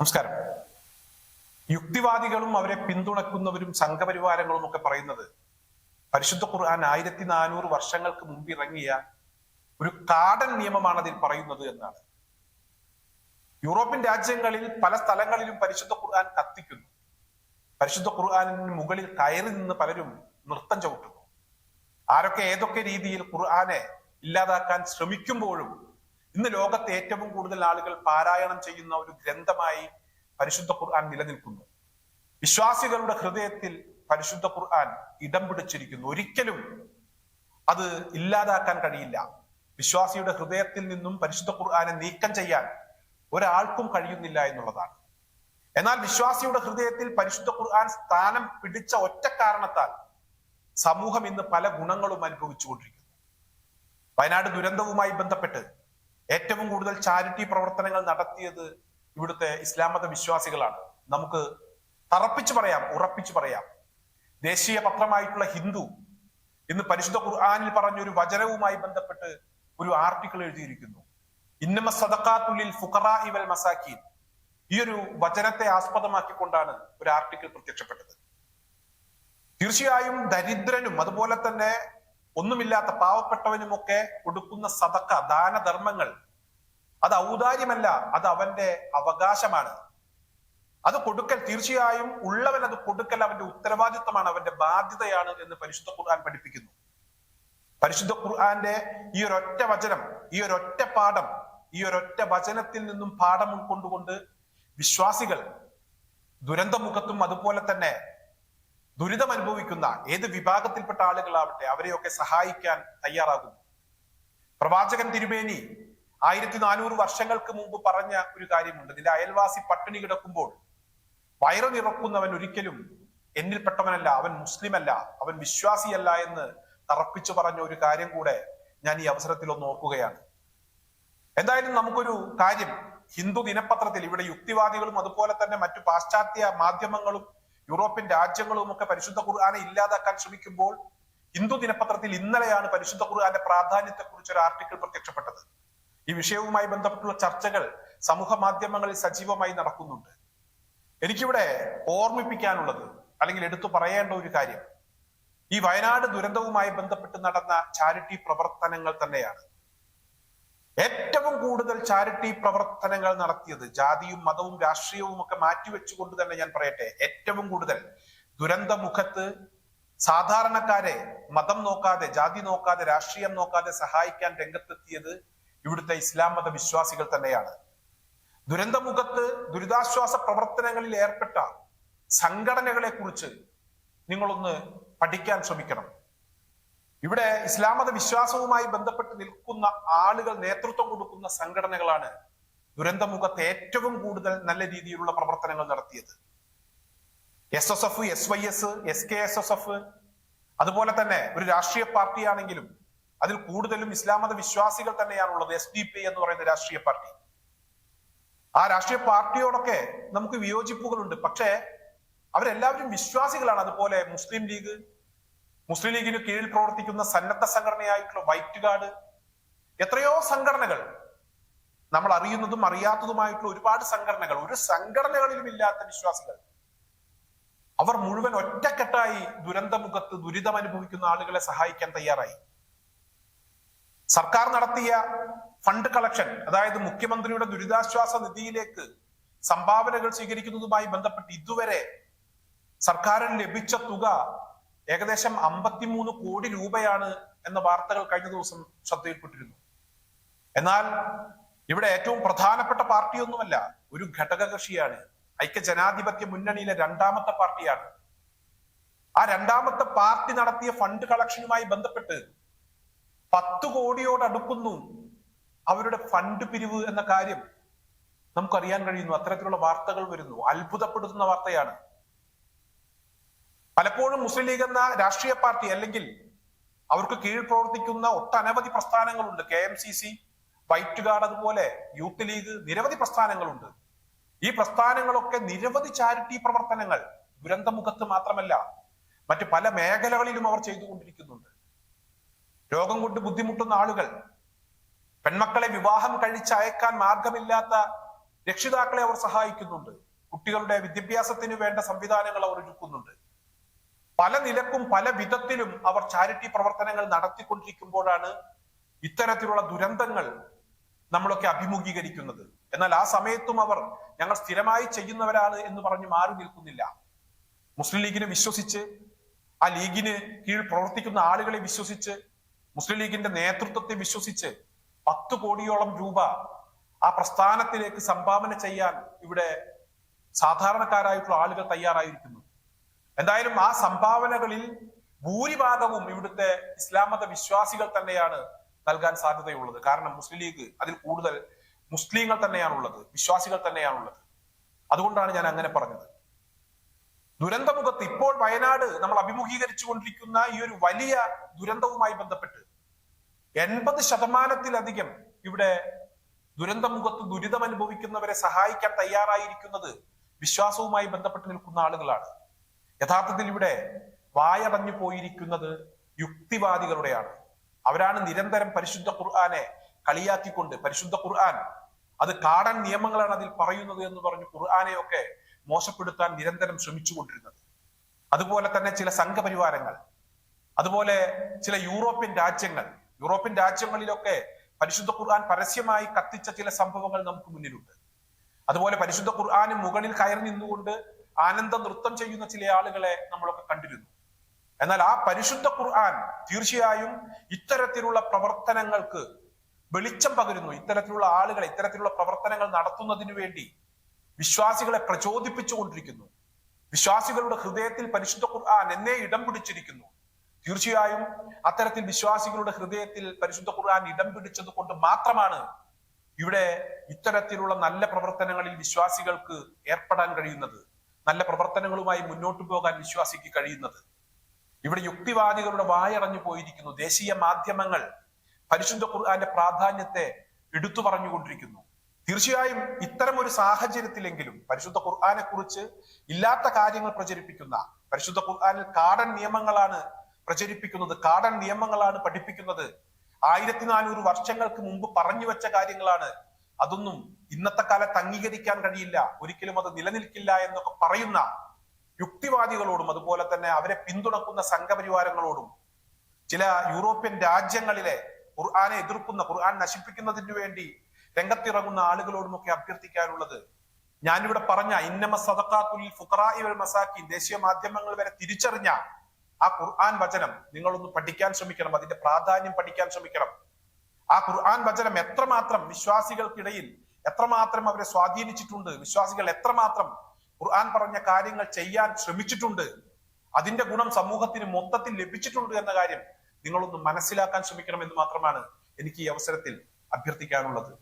നമസ്കാരം. യുക്തിവാദികളും അവരെ പിന്തുണക്കുന്നവരും സംഘപരിവാരങ്ങളും ഒക്കെ പറയുന്നത് പരിശുദ്ധ ഖുർആൻ ആയിരത്തി നാനൂറ് വർഷങ്ങൾക്ക് മുമ്പ് ഇറങ്ങിയ ഒരു കാടൻ നിയമമാണ് അതിൽ പറയുന്നത് എന്നാണ്. യൂറോപ്യൻ രാജ്യങ്ങളിൽ പല സ്ഥലങ്ങളിലും പരിശുദ്ധ ഖുർആൻ കത്തിക്കുന്നു. പരിശുദ്ധ ഖുർആനിന് മുകളിൽ കയറി നിന്ന് പലരും നൃത്തം ചവിട്ടുന്നു. ആരൊക്കെ ഏതൊക്കെ രീതിയിൽ ഖുർആനെ ഇല്ലാതാക്കാൻ ശ്രമിക്കുമ്പോഴും ഇന്ന് ലോകത്തെ ഏറ്റവും കൂടുതൽ ആളുകൾ പാരായണം ചെയ്യുന്ന ഒരു ഗ്രന്ഥമായി പരിശുദ്ധ ഖുർആൻ നിലനിൽക്കുന്നു. വിശ്വാസികളുടെ ഹൃദയത്തിൽ പരിശുദ്ധ ഖുർആൻ ഇടം പിടിച്ചിരിക്കുന്നു. ഒരിക്കലും അത് ഇല്ലാതാക്കാൻ കഴിയില്ല. വിശ്വാസിയുടെ ഹൃദയത്തിൽ നിന്നും പരിശുദ്ധ ഖുർആാനെ നീക്കം ചെയ്യാൻ ഒരാൾക്കും കഴിയുന്നില്ല എന്നുള്ളതാണ്. എന്നാൽ വിശ്വാസിയുടെ ഹൃദയത്തിൽ പരിശുദ്ധ ഖുർആൻ സ്ഥാനം പിടിച്ച ഒറ്റ കാരണത്താൽ സമൂഹം ഇന്ന് പല ഗുണങ്ങളും അനുഭവിച്ചുകൊണ്ടിരിക്കുന്നു. വയനാട് ദുരന്തവുമായി ബന്ധപ്പെട്ട് ഏറ്റവും കൂടുതൽ ചാരിറ്റി പ്രവർത്തനങ്ങൾ നടത്തിയത് ഇവിടുത്തെ ഇസ്ലാം മത വിശ്വാസികളാണ്. നമുക്ക് തറപ്പിച്ചു പറയാം ഉറപ്പിച്ചു പറയാം. ദേശീയ പത്രമായിട്ടുള്ള ഹിന്ദു ഇന്ന് പരിശുദ്ധ ഖുർആാനിൽ പറഞ്ഞ ഒരു വചനവുമായി ബന്ധപ്പെട്ട് ഒരു ആർട്ടിക്കിൾ എഴുതിയിരിക്കുന്നു. ഇന്നമ സദക്കാത്തുള്ളിൽ ഫുഖറ ഇവൽ മസാക്കീൻ ഈ ഒരു വചനത്തെ ആസ്പദമാക്കിക്കൊണ്ടാണ് ഒരു ആർട്ടിക്കിൾ പ്രത്യക്ഷപ്പെട്ടത്. തീർച്ചയായും ദരിദ്രനും അതുപോലെ തന്നെ ഒന്നുമില്ലാത്ത പാവപ്പെട്ടവനുമൊക്കെ കൊടുക്കുന്ന സതക്ക ദാനധർമ്മങ്ങൾ അത് ഔദാര്യമല്ല അത് അവന്റെ അവകാശമാണ്. അത് കൊടുക്കൽ തീർച്ചയായും ഉള്ളവൻ അത് കൊടുക്കൽ അവന്റെ ഉത്തരവാദിത്വമാണ് അവന്റെ ബാധ്യതയാണ് എന്ന് പരിശുദ്ധ ഖുർആൻ പഠിപ്പിക്കുന്നു. പരിശുദ്ധ ഖുർആന്റെ ഈ ഒരൊറ്റ വചനം ഈ ഒരൊറ്റ പാഠം ഈ ഒരൊറ്റ വചനത്തിൽ നിന്നും പാഠം ഉൾക്കൊണ്ടുകൊണ്ട് വിശ്വാസികൾ ദുരന്തമുഖത്തും അതുപോലെ തന്നെ ദുരിതം അനുഭവിക്കുന്ന ഏത് വിഭാഗത്തിൽപ്പെട്ട ആളുകളാവട്ടെ അവരെയൊക്കെ സഹായിക്കാൻ തയ്യാറാകുന്നു. പ്രവാചകൻ തിരുമേനി ആയിരത്തി നാനൂറ് വർഷങ്ങൾക്ക് മുമ്പ് പറഞ്ഞ ഒരു കാര്യമുണ്ട്. നിന്റെ അയൽവാസി പട്ടിണി കിടക്കുമ്പോൾ വയറു നിറക്കുന്നവൻ ഒരിക്കലും എന്നിൽപ്പെട്ടവനല്ല അവൻ മുസ്ലിമല്ല അവൻ വിശ്വാസിയല്ല എന്ന് തറപ്പിച്ചു പറഞ്ഞ ഒരു കാര്യം കൂടെ ഞാൻ ഈ അവസരത്തിൽ ഒന്ന് ഓർക്കുകയാണ്. എന്തായാലും നമുക്കൊരു കാര്യം ഹിന്ദു ദിനപത്രത്തിൽ ഇവിടെ യുക്തിവാദികളും അതുപോലെ തന്നെ മറ്റു പാശ്ചാത്യ മാധ്യമങ്ങളും യൂറോപ്യൻ രാജ്യങ്ങളും ഒക്കെ പരിശുദ്ധ ഖുർആാനെ ഇല്ലാതാക്കാൻ ശ്രമിക്കുമ്പോൾ ഹിന്ദു ദിനപത്രത്തിൽ ഇന്നലെയാണ് പരിശുദ്ധ ഖുർആാന്റെ പ്രാധാന്യത്തെക്കുറിച്ച് ഒരു ആർട്ടിക്കിൾ പ്രത്യക്ഷപ്പെട്ടത്. ഈ വിഷയവുമായി ബന്ധപ്പെട്ടുള്ള ചർച്ചകൾ സമൂഹ മാധ്യമങ്ങളിൽ സജീവമായി നടക്കുന്നുണ്ട്. എനിക്കിവിടെ ഓർമ്മിപ്പിക്കാനുള്ളത് അല്ലെങ്കിൽ എടുത്തു പറയേണ്ട ഒരു കാര്യം ഈ വയനാട് ദുരന്തവുമായി ബന്ധപ്പെട്ട് നടന്ന ചാരിറ്റി പ്രവർത്തനങ്ങൾ തന്നെയാണ്. ഏറ്റവും കൂടുതൽ ചാരിറ്റി പ്രവർത്തനങ്ങൾ നടത്തിയത് ജാതിയും മതവും രാഷ്ട്രീയവും ഒക്കെ മാറ്റിവെച്ചുകൊണ്ട് തന്നെ ഞാൻ പറയട്ടെ ഏറ്റവും കൂടുതൽ ദുരന്തമുഖത്ത് സാധാരണക്കാരെ മതം നോക്കാതെ ജാതി നോക്കാതെ രാഷ്ട്രീയം നോക്കാതെ സഹായിക്കാൻ രംഗത്തെത്തിയത് ഇവിടുത്തെ ഇസ്ലാം മത വിശ്വാസികൾ തന്നെയാണ്. ദുരന്തമുഖത്ത് ദുരിതാശ്വാസ പ്രവർത്തനങ്ങളിൽ ഏർപ്പെട്ട സംഘടനകളെ കുറിച്ച് നിങ്ങളൊന്ന് പഠിക്കാൻ ശ്രമിക്കണം. ഇവിടെ ഇസ്ലാം മത വിശ്വാസവുമായി ബന്ധപ്പെട്ട് നിൽക്കുന്ന ആളുകൾ നേതൃത്വം കൊടുക്കുന്ന സംഘടനകളാണ് ദുരന്തമുഖത്ത് ഏറ്റവും കൂടുതൽ നല്ല രീതിയിലുള്ള പ്രവർത്തനങ്ങൾ നടത്തിയത്. S S F S Y S S K S S F അതുപോലെ തന്നെ ഒരു രാഷ്ട്രീയ പാർട്ടിയാണെങ്കിലും അതിൽ കൂടുതലും ഇസ്ലാം മത വിശ്വാസികൾ തന്നെയാണുള്ളത് എസ് ഡി പി എന്ന് പറയുന്ന രാഷ്ട്രീയ പാർട്ടി. ആ രാഷ്ട്രീയ പാർട്ടിയോടൊക്കെ നമുക്ക് വിയോജിപ്പുകളുണ്ട്. പക്ഷേ അവരെല്ലാവരും വിശ്വാസികളാണ്. അതുപോലെ മുസ്ലിം ലീഗ് മുസ്ലിം ലീഗിന് കീഴിൽ പ്രവർത്തിക്കുന്ന സന്നദ്ധ സംഘടനയായിട്ടുള്ള വൈറ്റ് ഗാർഡ് എത്രയോ സംഘടനകൾ. നമ്മൾ അറിയുന്നതും അറിയാത്തതുമായിട്ടുള്ള ഒരുപാട് സംഘടനകൾ. ഒരു സംഘടനകളിലും ഇല്ലാത്ത വിശ്വാസികൾ. അവർ മുഴുവൻ ഒറ്റക്കെട്ടായി ദുരന്തമുഖത്ത് ദുരിതം അനുഭവിക്കുന്ന ആളുകളെ സഹായിക്കാൻ തയ്യാറായി. സർക്കാർ നടത്തിയ ഫണ്ട് കളക്ഷൻ അതായത് മുഖ്യമന്ത്രിയുടെ ദുരിതാശ്വാസ നിധിയിലേക്ക് സംഭാവനകൾ സ്വീകരിക്കുന്നതുമായി ബന്ധപ്പെട്ട് ഇതുവരെ സർക്കാരിന് ലഭിച്ച തുക ഏകദേശം അമ്പത്തിമൂന്ന് കോടി രൂപയാണ് എന്ന വാർത്തകൾ കഴിഞ്ഞ ദിവസം ശ്രദ്ധയിൽപ്പെട്ടിരുന്നു. എന്നാൽ ഇവിടെ ഏറ്റവും പ്രധാനപ്പെട്ട പാർട്ടിയൊന്നുമല്ല ഒരു ഘടകകക്ഷിയാണ്. ഐക്യ ജനാധിപത്യ മുന്നണിയിലെ രണ്ടാമത്തെ പാർട്ടിയാണ്. ആ രണ്ടാമത്തെ പാർട്ടി നടത്തിയ ഫണ്ട് കളക്ഷനുമായി ബന്ധപ്പെട്ട് പത്ത് കോടിയോട് അടുക്കുന്നു അവരുടെ ഫണ്ട് പിരിവ് എന്ന കാര്യം നമുക്കറിയാൻ കഴിയുന്നു. അത്തരത്തിലുള്ള വാർത്തകൾ വരുന്നു. അത്ഭുതപ്പെടുത്തുന്ന വാർത്തയാണ്. പലപ്പോഴും മുസ്ലിം ലീഗ് എന്ന രാഷ്ട്രീയ പാർട്ടി അല്ലെങ്കിൽ അവർക്ക് കീഴിൽ പ്രവർത്തിക്കുന്ന ഒട്ടനവധി പ്രസ്ഥാനങ്ങളുണ്ട്. K M C C white guard അതുപോലെ യൂത്ത് ലീഗ് നിരവധി പ്രസ്ഥാനങ്ങളുണ്ട്. ഈ പ്രസ്ഥാനങ്ങളൊക്കെ നിരവധി ചാരിറ്റി പ്രവർത്തനങ്ങൾ ദുരന്തമുഖത്ത് മാത്രമല്ല മറ്റ് പല മേഖലകളിലും അവർ ചെയ്തുകൊണ്ടിരിക്കുന്നുണ്ട്. രോഗം കൊണ്ട് ബുദ്ധിമുട്ടുന്ന ആളുകൾ പെൺമക്കളെ വിവാഹം കഴിച്ച് അയക്കാൻ മാർഗമില്ലാത്ത രക്ഷിതാക്കളെ അവർ സഹായിക്കുന്നുണ്ട്. കുട്ടികളുടെ വിദ്യാഭ്യാസത്തിന് വേണ്ട സംവിധാനങ്ങൾ അവർ ഒരുക്കുന്നുണ്ട്. പല നിലക്കും പല വിധത്തിലും അവർ ചാരിറ്റി പ്രവർത്തനങ്ങൾ നടത്തിക്കൊണ്ടിരിക്കുമ്പോഴാണ് ഇത്തരത്തിലുള്ള ദുരന്തങ്ങൾ നമ്മളൊക്കെ അഭിമുഖീകരിക്കുന്നത്. എന്നാൽ ആ സമയത്തും അവർ ഞങ്ങൾ സ്ഥിരമായി ചെയ്യുന്നവരാണ് എന്ന് പറഞ്ഞ് മാറി നിൽക്കുന്നില്ല. മുസ്ലിം ലീഗിനെ വിശ്വസിച്ച് ആ ലീഗിന് കീഴിൽ പ്രവർത്തിക്കുന്ന ആളുകളെ വിശ്വസിച്ച് മുസ്ലിം ലീഗിന്റെ നേതൃത്വത്തെ വിശ്വസിച്ച് പത്ത് കോടിയോളം രൂപ ആ പ്രസ്ഥാനത്തിലേക്ക് സംഭാവന ചെയ്യാൻ ഇവിടെ സാധാരണക്കാരായിട്ടുള്ള ആളുകൾ തയ്യാറായിരിക്കുന്നു. എന്തായാലും ആ സംഭാവനകളിൽ ഭൂരിഭാഗവും ഇവിടുത്തെ ഇസ്ലാമത വിശ്വാസികൾ തന്നെയാണ് നൽകാൻ സാധ്യതയുള്ളത്. കാരണം മുസ്ലിം ലീഗ് അതിൽ കൂടുതൽ മുസ്ലിങ്ങൾ തന്നെയാണുള്ളത് വിശ്വാസികൾ തന്നെയാണുള്ളത്. അതുകൊണ്ടാണ് ഞാൻ അങ്ങനെ പറഞ്ഞത്. ദുരന്തമുഖത്ത് ഇപ്പോൾ വയനാട് നമ്മൾ അഭിമുഖീകരിച്ചു കൊണ്ടിരിക്കുന്ന ഈ ഒരു വലിയ ദുരന്തവുമായി ബന്ധപ്പെട്ട് എൺപത് ശതമാനത്തിലധികം ഇവിടെ ദുരന്തമുഖത്ത് ദുരിതം അനുഭവിക്കുന്നവരെ സഹായിക്കാൻ തയ്യാറായിരിക്കുന്നത് വിശ്വാസവുമായി ബന്ധപ്പെട്ട് നിൽക്കുന്ന ആളുകളാണ്. യഥാർത്ഥത്തിൽ ഇവിടെ വായടഞ്ഞു പോയിരിക്കുന്നത് യുക്തിവാദികളുടെയാണ്. അവരാണ് നിരന്തരം പരിശുദ്ധ ഖുർആാനെ കളിയാക്കിക്കൊണ്ട് പരിശുദ്ധ ഖുർആൻ അത് കാടൻ നിയമങ്ങളാണ് അതിൽ പറയുന്നത് എന്ന് പറഞ്ഞു ഖുർആനെയൊക്കെ മോശപ്പെടുത്താൻ നിരന്തരം ശ്രമിച്ചുകൊണ്ടിരുന്നത്. അതുപോലെ തന്നെ ചില സംഘപരിവാരങ്ങൾ അതുപോലെ ചില യൂറോപ്യൻ രാജ്യങ്ങൾ യൂറോപ്യൻ രാജ്യങ്ങളിലൊക്കെ പരിശുദ്ധ ഖുർആൻ പരസ്യമായി കത്തിച്ച ചില സംഭവങ്ങൾ നമുക്ക് മുന്നിലുണ്ട്. അതുപോലെ പരിശുദ്ധ ഖുർആന് മുകളിൽ കയറി നിന്നുകൊണ്ട് ആനന്ദ നൃത്തം ചെയ്യുന്ന ചില ആളുകളെ നമ്മളൊക്കെ കണ്ടിരുന്നു. എന്നാൽ ആ പരിശുദ്ധ ഖുർആൻ തീർച്ചയായും ഇത്തരത്തിലുള്ള പ്രവർത്തനങ്ങൾക്ക് വെളിച്ചം പകരുന്നു. ഇത്തരത്തിലുള്ള ആളുകളെ ഇത്തരത്തിലുള്ള പ്രവർത്തനങ്ങൾ നടത്തുന്നതിനു വേണ്ടി വിശ്വാസികളെ പ്രചോദിപ്പിച്ചുകൊണ്ടിരിക്കുന്നു. വിശ്വാസികളുടെ ഹൃദയത്തിൽ പരിശുദ്ധ ഖുർആൻ എന്നെ ഇടം പിടിച്ചിരിക്കുന്നു. തീർച്ചയായും അത്തരത്തിൽ വിശ്വാസികളുടെ ഹൃദയത്തിൽ പരിശുദ്ധ ഖുർആൻ ഇടം പിടിച്ചത് കൊണ്ട് മാത്രമാണ് ഇവിടെ ഇത്തരത്തിലുള്ള നല്ല പ്രവർത്തനങ്ങളിൽ വിശ്വാസികൾക്ക് ഏർപ്പെടാൻ കഴിയുന്നത്. നല്ല പ്രവർത്തനങ്ങളുമായി മുന്നോട്ടു പോകാൻ വിശ്വാസിക്ക് കഴിയുന്നത്. ഇവിടെ യുക്തിവാദികളുടെ വായടഞ്ഞു പോയിരിക്കുന്നു. ദേശീയ മാധ്യമങ്ങൾ പരിശുദ്ധ ഖുർആന്റെ പ്രാധാന്യത്തെ എടുത്തു പറഞ്ഞുകൊണ്ടിരിക്കുന്നു. തീർച്ചയായും ഇത്തരം ഒരു സാഹചര്യത്തിലെങ്കിലും പരിശുദ്ധ ഖുർആാനെ കുറിച്ച് ഇല്ലാത്ത കാര്യങ്ങൾ പ്രചരിപ്പിക്കുന്ന പരിശുദ്ധ ഖുർആാനിൽ കാടൻ നിയമങ്ങളാണ് പ്രചരിപ്പിക്കുന്നത് കാടൻ നിയമങ്ങളാണ് പഠിപ്പിക്കുന്നത്. ആയിരത്തി നാനൂറ് വർഷങ്ങൾക്ക് മുമ്പ് പറഞ്ഞു വെച്ച കാര്യങ്ങളാണ്. അതൊന്നും ഇന്നത്തെ കാലത്ത് അംഗീകരിക്കാൻ കഴിയില്ല. ഒരിക്കലും അത് നിലനിൽക്കില്ല എന്നൊക്കെ പറയുന്ന യുക്തിവാദികളോടും അതുപോലെ തന്നെ അവരെ പിന്തുണക്കുന്ന സംഘപരിവാരങ്ങളോടും ചില യൂറോപ്യൻ രാജ്യങ്ങളിലെ ഖുർആാനെ എതിർക്കുന്ന ഖുർആൻ നശിപ്പിക്കുന്നതിന് വേണ്ടി രംഗത്തിറങ്ങുന്ന ആളുകളോടും ഒക്കെ അഭ്യർത്ഥിക്കാനുള്ളത് ഞാനിവിടെ പറഞ്ഞ ഇന്നമ സദക്കാത്തുൽ ഫുഖറാഇ വൽ മസാക്കി ദേശീയ മാധ്യമങ്ങൾ വരെ തിരിച്ചറിഞ്ഞ ആ ഖുർആൻ വചനം നിങ്ങളൊന്ന് പഠിക്കാൻ ശ്രമിക്കണം അതിന്റെ പ്രാധാന്യം പഠിക്കാൻ ശ്രമിക്കണം. ആ ഖുർആൻ വചനം എത്രമാത്രം വിശ്വാസികൾക്കിടയിൽ എത്രമാത്രം അവരെ സ്വാധീനിച്ചിട്ടുണ്ട് വിശ്വാസികൾ എത്രമാത്രം ഖുർആൻ പറഞ്ഞ കാര്യങ്ങൾ ചെയ്യാൻ ശ്രമിച്ചിട്ടുണ്ട് അതിന്റെ ഗുണം സമൂഹത്തിന് മൊത്തത്തിൽ ലഭിച്ചിട്ടുണ്ട് എന്ന കാര്യം നിങ്ങളൊന്ന് മനസ്സിലാക്കാൻ ശ്രമിക്കണം എന്ന് മാത്രമാണ് എനിക്ക് ഈ അവസരത്തിൽ അഭ്യർത്ഥിക്കാനുള്ളത്.